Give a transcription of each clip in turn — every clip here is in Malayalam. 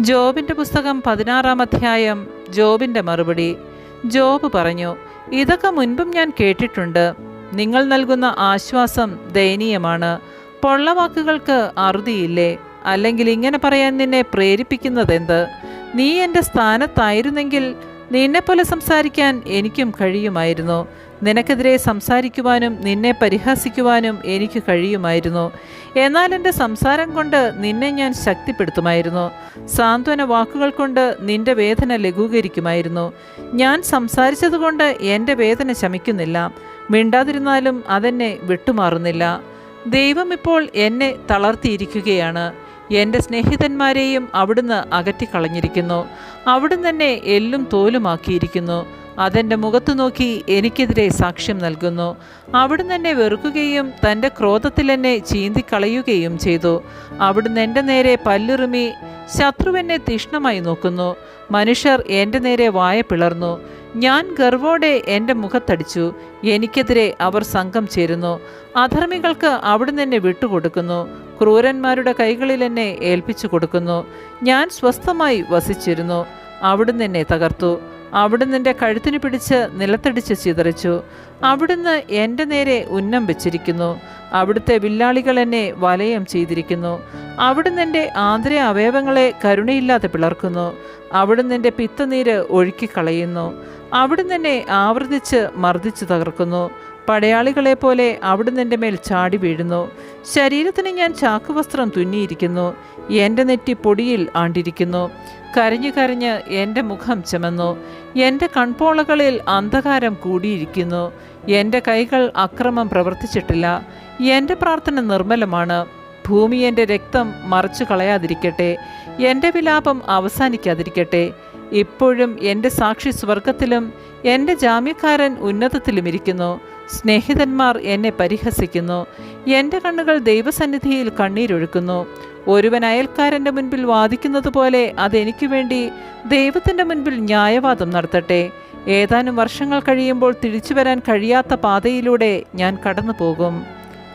ജോബിന്റെ പുസ്തകം പതിനാറാം അധ്യായം ജോബിന്റെ മറുപടി. ജോബ് പറഞ്ഞു ഇതൊക്കെ മുൻപും ഞാൻ കേട്ടിട്ടുണ്ട്. നിങ്ങൾ നൽകുന്ന ആശ്വാസം ദയനീയമാണ്. പൊള്ളവാക്കുകൾക്ക് അറുതിയില്ലേ? അല്ലെങ്കിൽ ഇങ്ങനെ പറയാൻ നിന്നെ പ്രേരിപ്പിക്കുന്നതെന്ത്? നീ എന്റെ സ്ഥാനത്തായിരുന്നെങ്കിൽ നിന്നെപ്പോലെ സംസാരിക്കാൻ എനിക്കും കഴിയുമായിരുന്നു. നിനക്കെതിരെ സംസാരിക്കുവാനും നിന്നെ പരിഹസിക്കുവാനും എനിക്ക് കഴിയുമായിരുന്നു. എന്നാൽ എന്റെ സംസാരം കൊണ്ട് നിന്നെ ഞാൻ ശക്തിപ്പെടുത്തുമായിരുന്നു. സാന്ത്വന വാക്കുകൾ കൊണ്ട് നിന്റെ വേദന ലഘൂകരിക്കുമായിരുന്നു. ഞാൻ സംസാരിച്ചതുകൊണ്ട് എന്റെ വേദന ശമിക്കുന്നില്ല. മിണ്ടാതിരുന്നാലും അതെന്നെ വിട്ടുമാറുന്നില്ല. ദൈവം ഇപ്പോൾ എന്നെ തളർത്തിയിരിക്കുകയാണ്. എന്റെ സ്നേഹിതന്മാരെയും അവിടുന്ന് അകറ്റിക്കളഞ്ഞിരിക്കുന്നു. അവിടുന്ന് എന്നെ എല്ലും തോലുമാക്കിയിരിക്കുന്നു. അതെന്റെ മുഖത്തു നോക്കി എനിക്കെതിരെ സാക്ഷ്യം നൽകുന്നു. അവിടുന്ന് എന്നെ വെറുക്കുകയും തന്റെ ക്രോധത്തിൽ എന്നെ ചീന്തിക്കളയുകയും ചെയ്തു. അവിടുന്ന് എന്റെ നേരെ പല്ലിറുമി ശത്രുവെന്നെ തീഷ്ണമായി നോക്കുന്നു. മനുഷ്യർ എന്റെ നേരെ വായ പിളർന്നു. ഞാൻ ഗർവോടെ എന്റെ മുഖത്തടിച്ചു. എനിക്കെതിരെ അവർ സംഘം ചേരുന്നു. അധർമ്മികൾക്ക് അവിടുന്ന് എന്നെ വിട്ടുകൊടുക്കുന്നു. ക്രൂരന്മാരുടെ കൈകളിൽ എന്നെ ഏൽപ്പിച്ചു കൊടുക്കുന്നു ഞാൻ സ്വസ്ഥമായി വസിച്ചിരുന്നു. അവിടുന്ന് എന്നെ തകർത്തു. അവിടുന്ന് എന്റെ കഴുത്തിന് പിടിച്ച് നിലത്തടിച്ച് ചിതറിച്ചു. അവിടുന്ന് എന്റെ നേരെ ഉന്നം വെച്ചിരിക്കുന്നു. അവിടുത്തെ വില്ലാളികൾ എന്നെ വലയം ചെയ്തിരിക്കുന്നു. അവിടുന്ന് എന്റെ ആന്തര അവയവങ്ങളെ കരുണയില്ലാതെ പിളർക്കുന്നു. അവിടുന്ന് എന്റെ പിത്തനീര് ഒഴുക്കിക്കളയുന്നു. അവിടുന്ന് എന്നെ ആവർത്തിച്ച് മർദ്ദിച്ചു തകർക്കുന്നു. പടയാളികളെ പോലെ അവിടുന്ന് എന്റെ മേൽ ചാടി വീഴുന്നു. ശരീരത്തിന് ഞാൻ ചാക്കുവസ്ത്രം തുന്നിയിരിക്കുന്നു. എന്റെ നെറ്റി പൊടിയിൽ ആണ്ടിരിക്കുന്നു. കരഞ്ഞു കരഞ്ഞ് എന്റെ മുഖം ചുമന്നു. എന്റെ കൺപോളകളിൽ അന്ധകാരം കൂടിയിരിക്കുന്നു. എന്റെ കൈകൾ അക്രമം പ്രവർത്തിച്ചിട്ടില്ല. എന്റെ പ്രാർത്ഥന നിർമ്മലമാണ്. ഭൂമി എന്റെ രക്തം മറച്ചു കളയാതിരിക്കട്ടെ. എന്റെ വിലാപം അവസാനിക്കാതിരിക്കട്ടെ. ഇപ്പോഴും എന്റെ സാക്ഷി സ്വർഗത്തിലും എന്റെ ജാമ്യക്കാരൻ ഉന്നതത്തിലും ഇരിക്കുന്നു സ്നേഹിതന്മാർ എന്നെ പരിഹസിക്കുന്നു. എന്റെ കണ്ണുകൾ ദൈവസന്നിധിയിൽ കണ്ണീരൊഴുക്കുന്നു. ഒരുവൻ അയൽക്കാരന്റെ മുൻപിൽ വാദിക്കുന്നത് പോലെ അതെനിക്ക് വേണ്ടി ദൈവത്തിന്റെ മുൻപിൽ ന്യായവാദം നടത്തട്ടെ. ഏതാനും വർഷങ്ങൾ കഴിയുമ്പോൾ തിരിച്ചു വരാൻ കഴിയാത്ത പാതയിലൂടെ ഞാൻ കടന്നു പോകും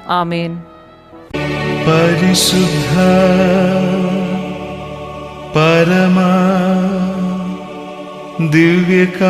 ആമേൻ. പരിശുദ്ധ പരമ ദിവ്യകാരുണ്യത്തിന്